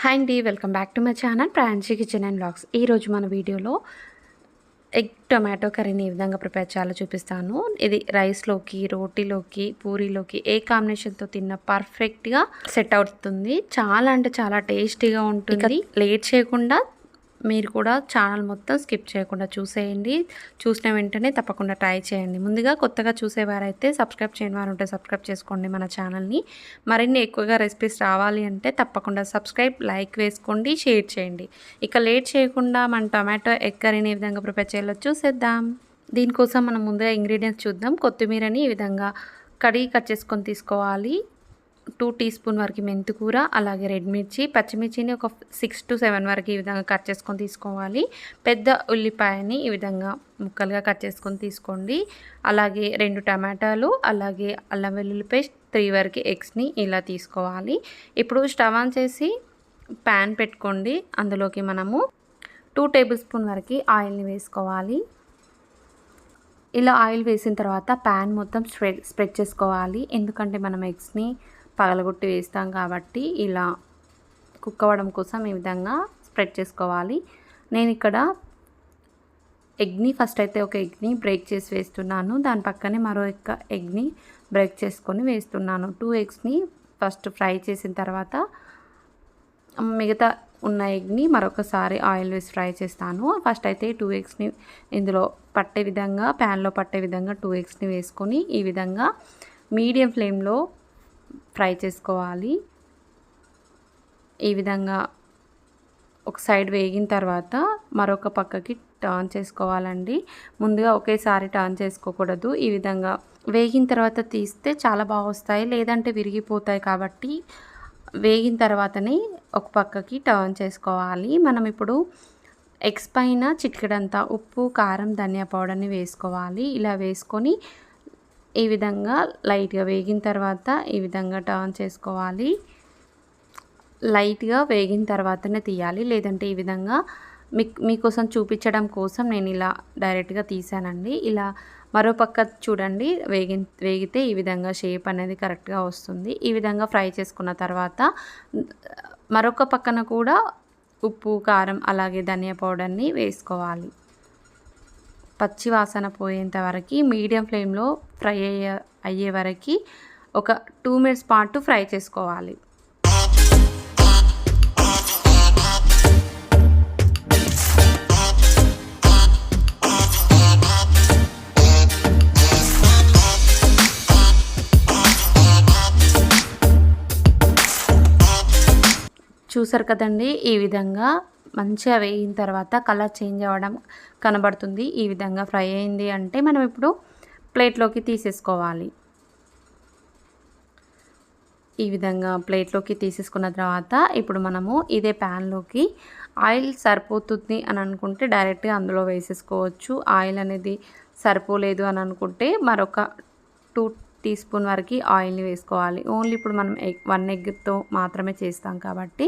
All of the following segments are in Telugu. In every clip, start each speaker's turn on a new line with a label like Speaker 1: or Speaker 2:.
Speaker 1: హాయ్ అండి welcome back to my channel Prancy kitchen and blogs ఈరోజు మన వీడియోలో ఎగ్ టొమాటో కర్రీని ఏ విధంగా ప్రిపేర్ చేయాలో చూపిస్తాను. ఇది రైస్లోకి రోటీలోకి పూరీలోకి ఏ కాంబినేషన్తో తిన్న పర్ఫెక్ట్గా సెట్ అవుతుంది. చాలా అంటే చాలా టేస్టీగా ఉంటుంది. లేట్ చేయకుండా మీరు కూడా ఛానల్ మొత్తం స్కిప్ చేయకుండా చూసేయండి. చూసిన వెంటనే తప్పకుండా ట్రై చేయండి. ముందుగా కొత్తగా చూసేవారైతే సబ్స్క్రైబ్ చేయని వారు ఉంటే సబ్స్క్రైబ్ చేసుకోండి మన ఛానల్ని. మరిన్ని ఎక్కువగా రెసిపీస్ రావాలి అంటే తప్పకుండా సబ్స్క్రైబ్ లైక్ వేసుకోండి షేర్ చేయండి. ఇక లేట్ చేయకుండా మన టొమాటో ఎగ్ కర్రీని ఏ విధంగా ప్రిపేర్ చేయాలో చూసేద్దాం. దీనికోసం మనం ముందుగా ఇంగ్రీడియంట్స్ చూద్దాం. కొత్తిమీరని ఈ విధంగా కడిగి కట్ చేసుకొని తీసుకోవాలి. టూ టీ స్పూన్ వరకు మెంతికూర అలాగే రెడ్ మిర్చి పచ్చిమిర్చిని ఒక సిక్స్ టు సెవెన్ వరకు ఈ విధంగా కట్ చేసుకొని తీసుకోవాలి. పెద్ద ఉల్లిపాయని ఈ విధంగా ముక్కలుగా కట్ చేసుకొని తీసుకోండి. అలాగే రెండు టమాటాలు అలాగే అల్లం వెల్లుల్లి పేస్ట్ త్రీ వరకు ఎగ్స్ని ఇలా తీసుకోవాలి. ఇప్పుడు స్టవ్ ఆన్ చేసి ప్యాన్ పెట్టుకోండి. అందులోకి మనము టూ టేబుల్ స్పూన్ వరకు ఆయిల్ని వేసుకోవాలి. ఇలా ఆయిల్ వేసిన తర్వాత ప్యాన్ మొత్తం స్ప్రెడ్ స్ప్రెడ్ చేసుకోవాలి. ఎందుకంటే మనం ఎగ్స్ని పగలగొట్టి వేస్తాం కాబట్టి ఇలా కుక్ అవ్వడం కోసం ఈ విధంగా స్ప్రెడ్ చేసుకోవాలి. నేను ఇక్కడ ఎగ్ని ఫస్ట్ అయితే ఒక ఎగ్ని బ్రేక్ చేసి వేస్తున్నాను. దాని పక్కనే మరో ఎక్క ఎగ్ని బ్రేక్ చేసుకొని వేస్తున్నాను. టూ ఎగ్స్ని ఫస్ట్ ఫ్రై చేసిన తర్వాత మిగతా ఉన్న ఎగ్ని మరొకసారి ఆయిల్ వేసి ఫ్రై చేస్తాను. ఫస్ట్ అయితే టూ ఎగ్స్ని ఇందులో పట్టే విధంగా ప్యాన్లో పట్టే విధంగా టూ ఎగ్స్ని వేసుకొని ఈ విధంగా మీడియం ఫ్లేమ్లో ఫ్రై చేసుకోవాలి. ఈ విధంగా ఒక సైడ్ వేగిన తర్వాత మరొక పక్కకి టర్న్ చేసుకోవాలండి. ముందుగా ఒకేసారి టర్న్ చేసుకోకూడదు. ఈ విధంగా వేగిన తర్వాత తీస్తే చాలా బాగా వస్తాయి. లేదంటే విరిగిపోతాయి కాబట్టి వేగిన తర్వాతనే ఒక పక్కకి టర్న్ చేసుకోవాలి. మనం ఇప్పుడు ఎగ్స్ పైన చిటికడంతా ఉప్పు కారం ధనియా పౌడర్ని వేసుకోవాలి. ఇలా వేసుకొని ఈ విధంగా లైట్గా వేగిన తర్వాత ఈ విధంగా టర్న్ చేసుకోవాలి. లైట్గా వేగిన తర్వాతనే తీయాలి. లేదంటే ఈ విధంగా మీ మీకోసం చూపించడం కోసం నేను ఇలా డైరెక్ట్గా తీసానండి. ఇలా మరో పక్క చూడండి. వేగి వేగితే ఈ విధంగా షేప్ అనేది కరెక్ట్గా వస్తుంది. ఈ విధంగా ఫ్రై చేసుకున్న తర్వాత మరొక పక్కన కూడా ఉప్పు కారం అలాగే ధనియా పౌడర్ని వేసుకోవాలి. పచ్చి వాసన పోయేంత వరకు మీడియం ఫ్లేమ్లో ఫ్రై అయ్యే అయ్యే వరకు ఒక టూ మినిట్స్ పాటు ఫ్రై చేసుకోవాలి. చూసారు కదండి ఈ విధంగా మంచిగా వేగిన తర్వాత కలర్ చేంజ్ అవ్వడం కనబడుతుంది. ఈ విధంగా ఫ్రై అయింది అంటే మనం ఇప్పుడు ప్లేట్లోకి తీసేసుకోవాలి. ఈ విధంగా ప్లేట్లోకి తీసేసుకున్న తర్వాత ఇప్పుడు మనము ఇదే ప్యాన్లోకి ఆయిల్ సరిపోతుంది అని అనుకుంటే డైరెక్ట్గా అందులో వేసేసుకోవచ్చు. ఆయిల్ అనేది సరిపోలేదు అని అనుకుంటే మరొక టూ టీ స్పూన్ వరకు ఆయిల్ని వేసుకోవాలి. ఓన్లీ ఇప్పుడు మనం ఎగ్ వన్ ఎగ్తో మాత్రమే చేస్తాం కాబట్టి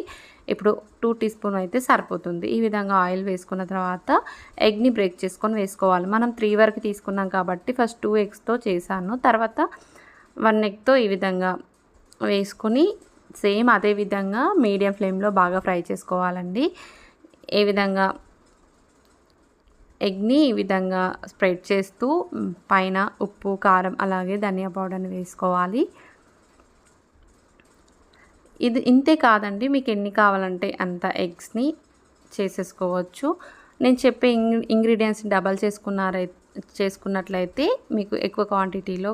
Speaker 1: ఇప్పుడు టూ టీ స్పూన్ అయితే సరిపోతుంది. ఈ విధంగా ఆయిల్ వేసుకున్న తర్వాత ఎగ్ని బ్రేక్ చేసుకొని వేసుకోవాలి. మనం త్రీ వరకు తీసుకున్నాం కాబట్టి ఫస్ట్ టూ ఎగ్స్తో చేశాను. తర్వాత వన్ ఎగ్తో ఈ విధంగా వేసుకొని సేమ్ అదే విధంగా మీడియం ఫ్లేమ్లో బాగా ఫ్రై చేసుకోవాలండి. ఏ విధంగా ఎగ్ని ఈ విధంగా స్ప్రెడ్ చేస్తూ పైన ఉప్పు కారం అలాగే ధనియా పౌడర్ని వేసుకోవాలి. ఇది ఇంతే కాదండి మీకు ఎన్ని కావాలంటే అంత ఎగ్స్ని చేసేసుకోవచ్చు. నేను చెప్పే ఇంగ్ డబల్ చేసుకున్నారై చేసుకున్నట్లయితే మీకు ఎక్కువ క్వాంటిటీలో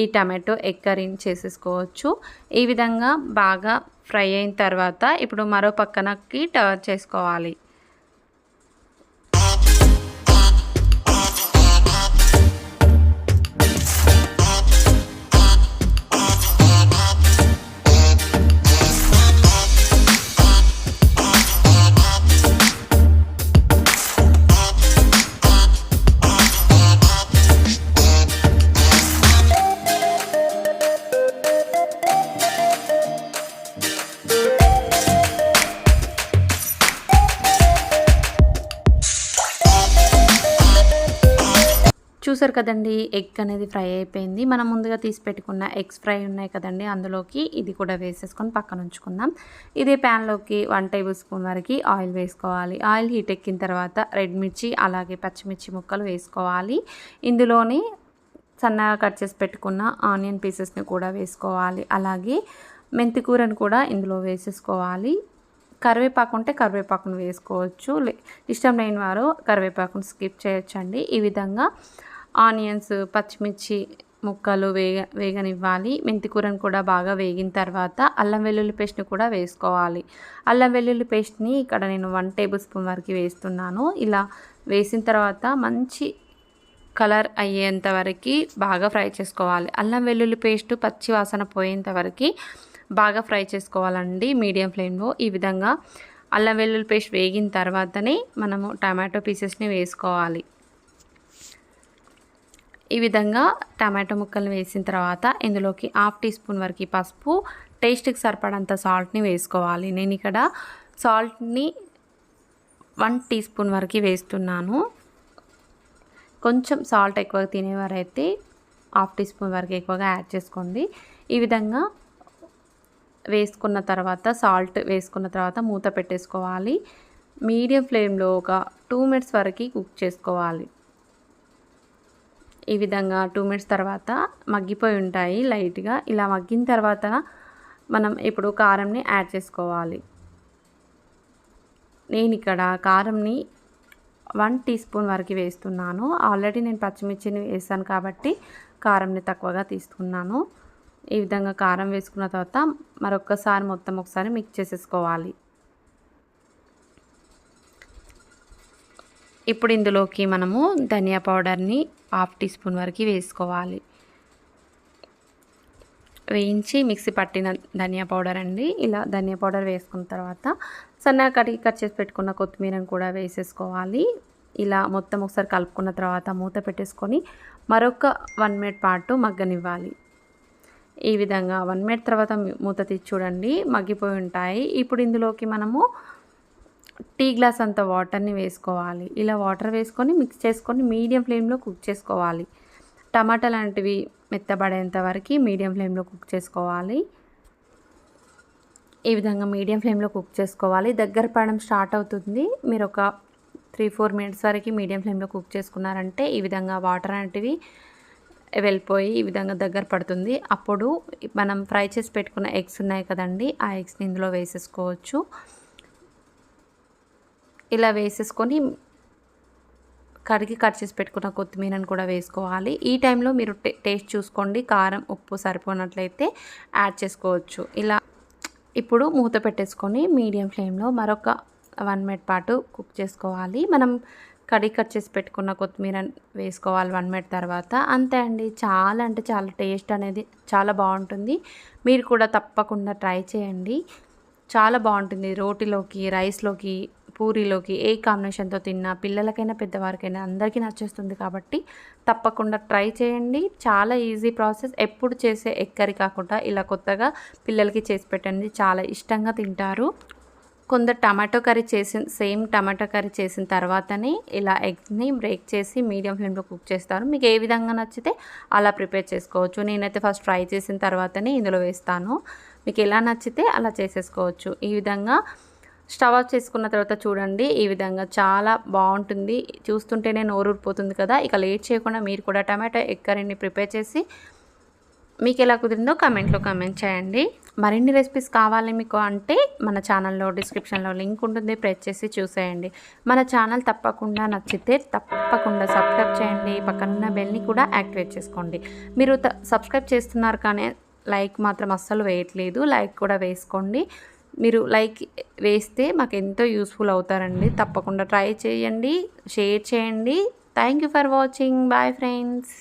Speaker 1: ఈ టమాటో ఎగ్ కర్రీని చేసేసుకోవచ్చు. ఈ విధంగా బాగా ఫ్రై అయిన తర్వాత ఇప్పుడు మరో పక్కనకి టర్న్ చేసుకోవాలి. చూసారు కదండి ఎగ్ అనేది ఫ్రై అయిపోయింది. మనం ముందుగా తీసి పెట్టుకున్న ఎగ్స్ ఫ్రై ఉన్నాయి కదండి అందులోకి ఇది కూడా వేసేసుకొని పక్కన ఉంచుకుందాం. ఇదే ప్యాన్లోకి వన్ టేబుల్ స్పూన్ వరకు ఆయిల్ వేసుకోవాలి. ఆయిల్ హీట్ ఎక్కిన తర్వాత రెడ్ మిర్చి అలాగే పచ్చిమిర్చి ముక్కలు వేసుకోవాలి. ఇందులోనే సన్నగా కట్ చేసి పెట్టుకున్న ఆనియన్ పీసెస్ని కూడా వేసుకోవాలి. అలాగే మెంతకూరని కూడా ఇందులో వేసేసుకోవాలి. కరివేపాకు ఉంటే కరివేపాకును వేసుకోవచ్చు. ఇష్టం లేని వారు కరివేపాకును స్కిప్ చేయొచ్చండి. ఈ విధంగా ఆనియన్స్ పచ్చిమిర్చి ముక్కలు వేగ వేగనివ్వాలి. మెంతికూరను కూడా బాగా వేగిన తర్వాత అల్లం వెల్లుల్లి పేస్ట్ని కూడా వేసుకోవాలి. అల్లం వెల్లుల్లి పేస్ట్ని ఇక్కడ నేను వన్ టేబుల్ స్పూన్ వరకు వేస్తున్నాను. ఇలా వేసిన తర్వాత మంచి కలర్ అయ్యేంత వరకు బాగా ఫ్రై చేసుకోవాలి. అల్లం వెల్లుల్లి పేస్ట్ పచ్చి వాసన పోయేంత వరకు బాగా ఫ్రై చేసుకోవాలండి మీడియం ఫ్లేమ్లో. ఈ విధంగా అల్లం వెల్లుల్లి పేస్ట్ వేగిన తర్వాతనే మనము టమాటో పీసెస్ని వేసుకోవాలి. ఈ విధంగా టమాటో ముక్కల్ని వేసిన తర్వాత ఇందులోకి హాఫ్ టీ స్పూన్ వరకు పసుపు టేస్ట్కి సరిపడంత సాల్ట్ని వేసుకోవాలి. నేను ఇక్కడ సాల్ట్ని వన్ టీ స్పూన్ వరకు వేస్తున్నాను. కొంచెం సాల్ట్ ఎక్కువగా తినేవారైతే హాఫ్ టీ స్పూన్ వరకు ఎక్కువగా యాడ్ చేసుకోండి. ఈ విధంగా వేసుకున్న తర్వాత సాల్ట్ వేసుకున్న తర్వాత మూత పెట్టేసుకోవాలి. మీడియం ఫ్లేమ్లో ఒక టూ మినిట్స్ వరకు కుక్ చేసుకోవాలి. ఈ విధంగా టూ మినిట్స్ తర్వాత మగ్గిపోయి ఉంటాయి లైట్గా. ఇలా మగ్గిన తర్వాత మనం ఇప్పుడు కారంని యాడ్ చేసుకోవాలి. నేను ఇక్కడ కారంని వన్ టీ స్పూన్ వరకు వేస్తున్నాను. ఆల్రెడీ నేను పచ్చిమిర్చిని వేసాను కాబట్టి కారంని తక్కువగా తీసుకున్నాను ఈ విధంగా కారం వేసుకున్న తర్వాత మరొకసారి మొత్తం ఒకసారి మిక్స్ చేసేసుకోవాలి. ఇప్పుడు ఇందులోకి మనము ధనియా పౌడర్ని హాఫ్ టీ స్పూన్ వరకు వేసుకోవాలి. వేయించి మిక్సీ పట్టిన ధనియా పౌడర్ అండి. ఇలా ధనియా పౌడర్ వేసుకున్న తర్వాత సన్నగా కడిగి కట్ చేసి పెట్టుకున్న కొత్తిమీరను కూడా వేసేసుకోవాలి. ఇలా మొత్తం ఒకసారి కలుపుకున్న తర్వాత మూత పెట్టేసుకొని మరొక వన్ మినిట్ పాటు మగ్గనివ్వాలి. ఈ విధంగా వన్ మినిట్ తర్వాత మూత తీసి చూడండి. మగ్గిపోయి ఉంటాయి. ఇప్పుడు ఇందులోకి మనము టీ గ్లాస్ అంత వాటర్ని వేసుకోవాలి. ఇలా వాటర్ వేసుకొని మిక్స్ చేసుకొని మీడియం ఫ్లేమ్లో కుక్ చేసుకోవాలి. టమాటా లాంటివి మెత్తబడేంత వరకు మీడియం ఫ్లేమ్లో కుక్ చేసుకోవాలి. ఈ విధంగా మీడియం ఫ్లేమ్లో కుక్ చేసుకోవాలి. దగ్గర పడడం స్టార్ట్ అవుతుంది. మీరు ఒక త్రీ ఫోర్ మినిట్స్ వరకు మీడియం ఫ్లేమ్లో కుక్ చేసుకున్నారంటే ఈ విధంగా వాటర్ అనేటివి వెళ్ళిపోయి ఈ విధంగా దగ్గర పడుతుంది. అప్పుడు మనం ఫ్రై చేసి పెట్టుకున్న ఎగ్స్ ఉన్నాయి కదండి ఆ ఎగ్స్ని ఇందులో వేసేసుకోవచ్చు. ఇలా వేసేసుకొని కడిగి కట్ చేసి పెట్టుకున్న కొత్తిమీరని కూడా వేసుకోవాలి. ఈ టైంలో మీరు టేస్ట్ చూసుకోండి. కారం ఉప్పు సరిపోనట్లయితే యాడ్ చేసుకోవచ్చు. ఇలా ఇప్పుడు మూత పెట్టేసుకొని మీడియం ఫ్లేమ్లో మరొక వన్ మినిట్ పాటు కుక్ చేసుకోవాలి. మనం కడిగి కట్ చేసి పెట్టుకున్న కొత్తిమీర వేసుకోవాలి వన్ మినిట్ తర్వాత. అంతే అండి. చాలా అంటే చాలా టేస్ట్ అనేది చాలా బాగుంటుంది. మీరు కూడా తప్పకుండా ట్రై చేయండి. చాలా బాగుంటుంది రోటీలోకి రైస్లోకి పూరీలోకి ఏ కాంబినేషన్తో తిన్నా పిల్లలకైనా పెద్దవారికైనా అందరికీ నచ్చేస్తుంది కాబట్టి తప్పకుండా ట్రై చేయండి. చాలా ఈజీ ప్రాసెస్. ఎప్పుడు చేసే ఎక్కరి కాకుండా ఇలా కొత్తగా పిల్లలకి చేసి పెట్టండి. చాలా ఇష్టంగా తింటారు. కొందరు టమాటో కర్రీ చేసిన సేమ్ టమాటో కర్రీ చేసిన తర్వాతనే ఇలా ఎగ్ని బ్రేక్ చేసి మీడియం ఫ్లేమ్లో కుక్ చేస్తారు. మీకు ఏ విధంగా నచ్చితే అలా ప్రిపేర్ చేసుకోవచ్చు. నేనైతే ఫస్ట్ ఫ్రై చేసిన తర్వాతనే ఇందులో వేస్తాను. మీకు ఎలా నచ్చితే అలా చేసేసుకోవచ్చు. ఈ విధంగా స్టవ్ ఆఫ్ చేసుకున్న తర్వాత చూడండి ఈ విధంగా చాలా బాగుంటుంది. చూస్తుంటేనే నోరూరిపోతుంది కదా. ఇక లేట్ చేయకుండా మీరు కూడా టమాటో ఎక్కరిని ప్రిపేర్ చేసి మీకు ఎలా కుదిరిందో కమెంట్లో కమెంట్ చేయండి. మరిన్ని రెసిపీస్ కావాలి మీకు అంటే మన ఛానల్లో డిస్క్రిప్షన్లో లింక్ ఉంటుంది ప్రెస్ చేసి చూసేయండి. మన ఛానల్ తప్పకుండా నచ్చితే తప్పకుండా సబ్స్క్రైబ్ చేయండి. పక్కనున్న బెల్ని కూడా యాక్టివేట్ చేసుకోండి. మీరు సబ్స్క్రైబ్ చేస్తున్నారు కానీ లైక్ మాత్రం అస్సలు వేయట్లేదు. లైక్ కూడా వేసుకోండి. మీరు లైక్ వేస్తే మాకు ఎంతో యూస్ఫుల్ అవుతారండి. తప్పకుండా ట్రై చేయండి షేర్ చేయండి. Thank you for watching bye friends